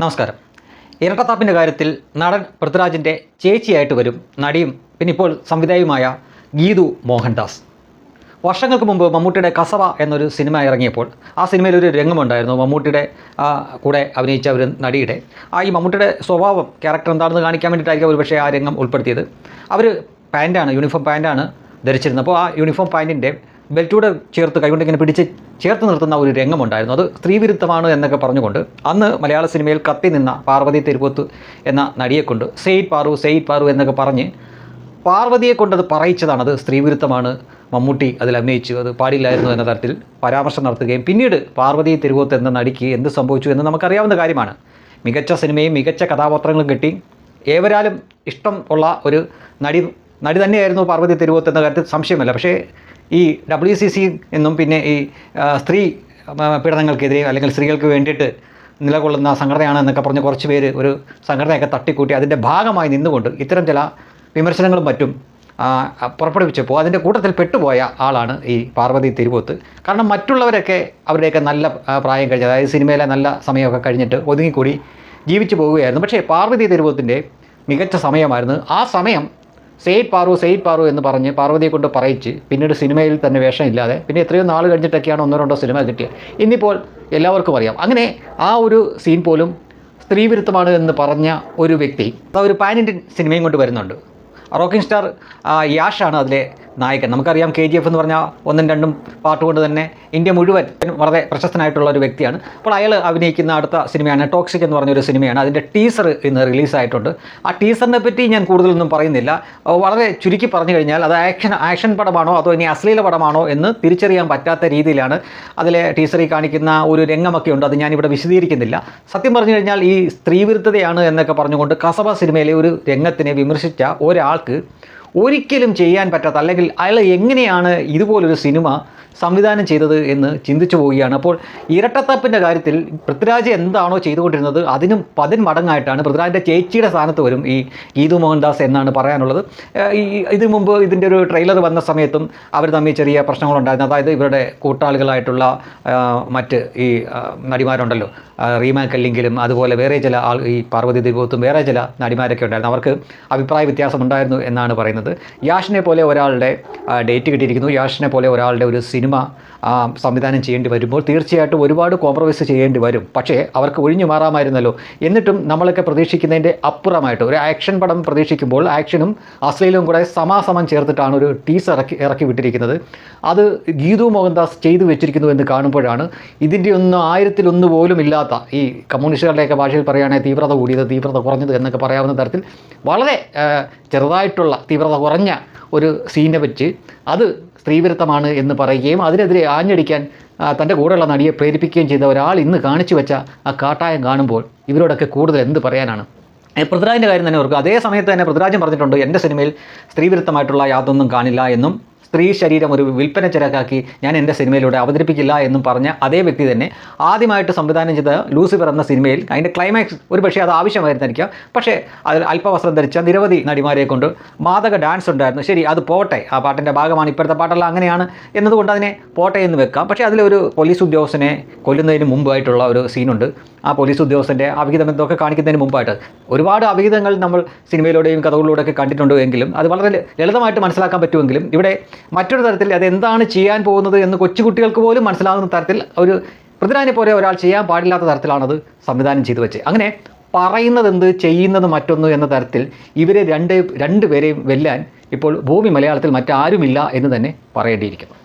നമസ്കാരം. ഇരട്ടത്താപ്പിന്റെ കാര്യത്തിൽ നടൻ പൃഥ്വിരാജിന്റെ ചേച്ചിയായിട്ട് വരും നടിയും പിന്നെ ഇപ്പോൾ സംവിധായകയുമായ ഗീതു മോഹൻദാസ്. വർഷങ്ങൾക്ക് മുമ്പ് മമ്മൂട്ടിയുടെ കസവ എന്നൊരു സിനിമ ഇറങ്ങിയപ്പോൾ ആ സിനിമയിൽ ഒരു രംഗമുണ്ടായിരുന്നു. മമ്മൂട്ടിയുടെ കൂടെ അഭിനയിച്ച ഒരു നടിയുടെ. ആ ഈ മമ്മൂട്ടിയുടെ സ്വഭാവം ക്യാരക്ടർ എന്താണെന്ന് കാണിക്കാൻ വേണ്ടിയിട്ടായിരിക്കും ഒരു പക്ഷേ ആ രംഗം ഉൾപ്പെടുത്തിയത്. അവർ പാന്റാണ് യൂണിഫോം പാന്റാണ് ധരിച്ചിരുന്നത്. അപ്പോൾ ആ യൂണിഫോം പാന്റിന്റെ ബെൽറ്റൂടെ ചേർത്ത് കൈകൊണ്ട് ഇങ്ങനെ പിടിച്ച് ചേർത്ത് നിർത്തുന്ന ഒരു രംഗമുണ്ടായിരുന്നു. അത് സ്ത്രീവിരുദ്ധമാണ് എന്നൊക്കെ പറഞ്ഞുകൊണ്ട് അന്ന് മലയാള സിനിമയിൽ കത്തി നിന്ന പാർവതി തെരുവത്ത് എന്ന നടിയെക്കൊണ്ട് സെയ്ഡ് പാറു സെയ്ഡ് പാറു എന്നൊക്കെ പറഞ്ഞ് പാർവതിയെ കൊണ്ടത് പറയിച്ചതാണ്. അത് സ്ത്രീവിരുദ്ധമാണ് മമ്മൂട്ടി അതിൽ അഭിനയിച്ചു അത് പാടില്ലായിരുന്നു എന്ന തരത്തിൽ പരാമർശം നടത്തുകയും പിന്നീട് പാർവതി തിരുവോത്ത് എന്ന നടിക്ക് എന്ത് സംഭവിച്ചു എന്ന് നമുക്കറിയാവുന്ന കാര്യമാണ്. മികച്ച സിനിമയും മികച്ച കഥാപാത്രങ്ങളും കിട്ടി. ഏവരാലും ഇഷ്ടം ഉള്ള ഒരു നടി നടി തന്നെയായിരുന്നു പാർവതി തിരുവോത്ത് എന്ന കാര്യത്തിൽ സംശയമില്ല. പക്ഷേ ഈ ഡബ്ല്യു സി സി എന്നും പിന്നെ ഈ സ്ത്രീ പീഡനങ്ങൾക്കെതിരെ അല്ലെങ്കിൽ സ്ത്രീകൾക്ക് വേണ്ടിയിട്ട് നിലകൊള്ളുന്ന സംഘടനയാണ് എന്നൊക്കെ പറഞ്ഞ് കുറച്ച് പേര് ഒരു സംഘടനയൊക്കെ തട്ടിക്കൂട്ടി അതിന്റെ ഭാഗമായി നിന്നുകൊണ്ട് ഇത്തരം ചില വിമർശനങ്ങളും മറ്റും പുറപ്പെടുവിച്ചപ്പോൾ അതിന്റെ കൂട്ടത്തിൽ പെട്ടുപോയ ആളാണ് ഈ പാർവതി തിരുവോത്ത്. കാരണം മറ്റുള്ളവരൊക്കെ അവരുടെയൊക്കെ നല്ല പ്രായം കഴിഞ്ഞ് അതായത് സിനിമയിലെ നല്ല സമയമൊക്കെ കഴിഞ്ഞിട്ട് ഒതുങ്ങിക്കൂടി ജീവിച്ചു പോവുകയായിരുന്നു. പക്ഷേ പാർവതി തിരുവോത്തിന്റെ മികച്ച സമയമായിരുന്നു. ആ സമയം സെയ്ഡ് പാറു സെയ്ത് പാറു എന്ന് പറഞ്ഞ് പാർവതിയെ കൊണ്ട് പറയിച്ച് പിന്നീട് സിനിമയിൽ തന്നെ വേഷമില്ലാതെ പിന്നെ എത്രയോ നാൾ കഴിഞ്ഞിട്ടൊക്കെയാണ് ഒന്നോ രണ്ടോ സിനിമ കിട്ടിയത്. ഇന്നിപ്പോൾ എല്ലാവർക്കും അറിയാം. അങ്ങനെ ആ ഒരു സീൻ പോലും സ്ത്രീവിരുദ്ധമാണ് എന്ന് പറഞ്ഞ ഒരു വ്യക്തി ആ ഒരു പാൻ ഇന്ത്യൻ സിനിമയും കൊണ്ട് വരുന്നുണ്ട്. റോക്കിംഗ് സ്റ്റാർ യാഷാണ് അതിലെ നായകൻ. നമുക്കറിയാം കെ ജി എഫ് എന്ന് പറഞ്ഞാൽ ഒന്നും രണ്ടും പാട്ട് കൊണ്ട് തന്നെ ഇന്ത്യ മുഴുവൻ വളരെ പ്രശസ്തനായിട്ടുള്ള ഒരു വ്യക്തിയാണ്. അപ്പോൾ അയാൾ അഭിനയിക്കുന്ന അടുത്ത സിനിമയാണ് ടോക്സിക് എന്ന് പറഞ്ഞൊരു സിനിമയാണ്. അതിന്റെ ടീസർ ഇന്ന് റിലീസായിട്ടുണ്ട് ആ ടീസറിനെ പറ്റി ഞാൻ കൂടുതലൊന്നും പറയുന്നില്ല. വളരെ ചുരുക്കി പറഞ്ഞു കഴിഞ്ഞാൽ അത് ആക്ഷൻ ആക്ഷൻ പടമാണോ അതോ ഇനി അശ്ലീല പടമാണോ എന്ന് തിരിച്ചറിയാൻ പറ്റാത്ത രീതിയിലാണ് അതിലെ ടീസറിൽ കാണിക്കുന്ന ഒരു രംഗമൊക്കെ ഉണ്ട്. അത് ഞാനിവിടെ വിശദീകരിക്കുന്നില്ല. സത്യം പറഞ്ഞു കഴിഞ്ഞാൽ ഈ സ്ത്രീവിരുദ്ധതയാണ് എന്നൊക്കെ പറഞ്ഞുകൊണ്ട് കസബ സിനിമയിലെ ഒരു രംഗത്തിനെ വിമർശിച്ച ഒരാൾക്ക് ഒരിക്കലും ചെയ്യാൻ പറ്റാത്ത അല്ലെങ്കിൽ അയാൾ എങ്ങനെയാണ് ഇതുപോലൊരു സിനിമ സംവിധാനം ചെയ്തത് എന്ന് ചിന്തിച്ചു പോവുകയാണ്. അപ്പോൾ ഇരട്ടത്തപ്പിന്റെ കാര്യത്തിൽ പൃഥ്വിരാജ് എന്താണോ ചെയ്തുകൊണ്ടിരുന്നത് അതിനും പതിന് മടങ്ങായിട്ടാണ് പൃഥ്വിരാജിന്റെ ചേച്ചിയുടെ സ്ഥാനത്ത് വരും ഈ ഗീതു മോഹൻദാസ് എന്നാണ് പറയാനുള്ളത്. ഈ ഇതിനു മുമ്പ് ഇതിന്റെ ഒരു ട്രെയിലർ വന്ന സമയത്തും അവർ തമ്മിൽ ചെറിയ പ്രശ്നങ്ങളുണ്ടായിരുന്നു. അതായത് ഇവരുടെ കൂട്ടാളികളായിട്ടുള്ള മറ്റ് ഈ നടിമാരുണ്ടല്ലോ. ആ, അല്ലെങ്കിലും കല്ലിങ്കിലും അതുപോലെ വേറെ ചില ആൾ ഈ പാർവതി ദിഗോത്തും വേറെ ചില നടിമാരൊക്കെ ഉണ്ടായിരുന്നു. അവർക്ക് അഭിപ്രായ വ്യത്യാസം ഉണ്ടായിരുന്നു എന്നാണ് പറയുന്നത്. യാഷിനെ പോലെ ഒരാളുടെ ഡേറ്റ് കിട്ടിയിരിക്കുന്നു. യാഷിനെ പോലെ ഒരാളുടെ ഒരു സിനിമ സംവിധാനം ചെയ്യേണ്ടി വരുമ്പോൾ തീർച്ചയായിട്ടും ഒരുപാട് കോംപ്രമൈസ് ചെയ്യേണ്ടി വരും. പക്ഷേ അവർക്ക് ഒഴിഞ്ഞു മാറാമായിരുന്നല്ലോ. എന്നിട്ടും നമ്മളൊക്കെ പ്രതീക്ഷിക്കുന്നതിന്റെ അപ്പുറമായിട്ട് ഒരു ആക്ഷൻ പടം പ്രതീക്ഷിക്കുമ്പോൾ ആക്ഷനും അശ്ലീലവും കൂടെ സമാസമം ചേർത്തിട്ടാണ് ഒരു ടീസർ ഇറക്കി ഇറക്കി വിട്ടിരിക്കുന്നത്. അത് ഗീതു മോഹൻദാസ് ചെയ്തു വെച്ചിരിക്കുന്നു എന്ന് കാണുമ്പോഴാണ് ഇതിന്റെ ഒന്നും ആയിരത്തിലൊന്ന് പോലും ഇല്ലാത്ത ഈ കമ്മ്യൂണിസ്റ്റുകളുടെയൊക്കെ ഭാഷയിൽ പറയുകയാണെങ്കിൽ തീവ്രത കൂടിയത് തീവ്രത കുറഞ്ഞത് എന്നൊക്കെ പറയാവുന്ന തരത്തിൽ വളരെ ചെറുതായിട്ടുള്ള തീവ്രത കുറഞ്ഞ ഒരു സീനെ വെച്ച് അത് സ്ത്രീവിരുദ്ധമാണ് എന്ന് പറയുകയും അതിനെതിരെ ആഞ്ഞടിക്കാൻ തന്റെ കൂടെയുള്ള നടിയെ പ്രേരിപ്പിക്കുകയും ചെയ്ത ഒരാൾ ഇന്ന് കാണിച്ചു വെച്ച ആ കാട്ടായം കാണുമ്പോൾ ഇവരോടൊക്കെ കൂടുതൽ എന്ത് പറയാനാണ്? പൃഥ്വിരാജിന്റെ കാര്യം തന്നെ ഓർക്കുക. അതേ സമയത്ത് തന്നെ പൃഥ്വിരാജൻ പറഞ്ഞിട്ടുണ്ട് എന്റെ സിനിമയിൽ സ്ത്രീവിരുദ്ധമായിട്ടുള്ള യാതൊന്നും കാണില്ല എന്നും. സ്ത്രീ ശരീരം ഒരു വിൽപ്പന ചരക്കാക്കി ഞാൻ എന്റെ സിനിമയിലൂടെ അവതരിപ്പിക്കില്ല എന്നും പറഞ്ഞ അതേ വ്യക്തി തന്നെ ആദ്യമായിട്ട് സംവിധാനം ചെയ്ത ലൂസിഫർ എന്ന സിനിമയിൽ അതിന്റെ ക്ലൈമാക്സ് ഒരു പക്ഷേ അത് ആവശ്യമായിരുന്നിരിക്കാം. പക്ഷേ അതിൽ അല്പവസ്ത്രം ധരിച്ച നിരവധി നടിമാരെ കൊണ്ട് മാതക ഡാൻസ് ഉണ്ടായിരുന്നു. ശരി അത് പോട്ടെ. ആ പാട്ടിന്റെ ഭാഗമാണ് ഇപ്പോഴത്തെ പാട്ടെല്ലാം അങ്ങനെയാണ് എന്നതുകൊണ്ട് അതിനെ പോട്ടെ എന്ന് വെക്കാം. പക്ഷേ അതിലൊരു പോലീസ് ഉദ്യോഗസ്ഥനെ കൊല്ലുന്നതിന് മുമ്പായിട്ടുള്ള ഒരു സീനുണ്ട് ആ പോലീസ് ഉദ്യോഗസ്ഥന്റെ അവിഹിതം എന്തൊക്കെ കാണിക്കുന്നതിന് മുമ്പായിട്ട്. ഒരുപാട് അവിഹിതങ്ങൾ നമ്മൾ സിനിമയിലൂടെയും കഥകളിലൂടെയൊക്കെ കണ്ടിട്ടുണ്ട് എങ്കിലും അത് വളരെ ലളിതമായിട്ട് മനസ്സിലാക്കാൻ പറ്റുമെങ്കിലും ഇവിടെ മറ്റൊരു തരത്തിൽ അത് എന്താണ് ചെയ്യാൻ പോകുന്നത് എന്ന് കൊച്ചുകുട്ടികൾക്ക് പോലും മനസ്സിലാകുന്ന തരത്തിൽ ഒരു പൃഥ്വിരാജിനെ പോലെ ഒരാൾ ചെയ്യാൻ പാടില്ലാത്ത തരത്തിലാണത് സംവിധാനം ചെയ്തു വെച്ച് അങ്ങനെ പറയുന്നത് എന്ത് ചെയ്യുന്നത് മറ്റൊന്ന് എന്ന തരത്തിൽ ഇവരെ രണ്ട് രണ്ടുപേരെയും വെല്ലാൻ ഇപ്പോൾ ഭൂമി മലയാളത്തിൽ മറ്റാരുമില്ല എന്ന് തന്നെ പറയേണ്ടിയിരിക്കുന്നു.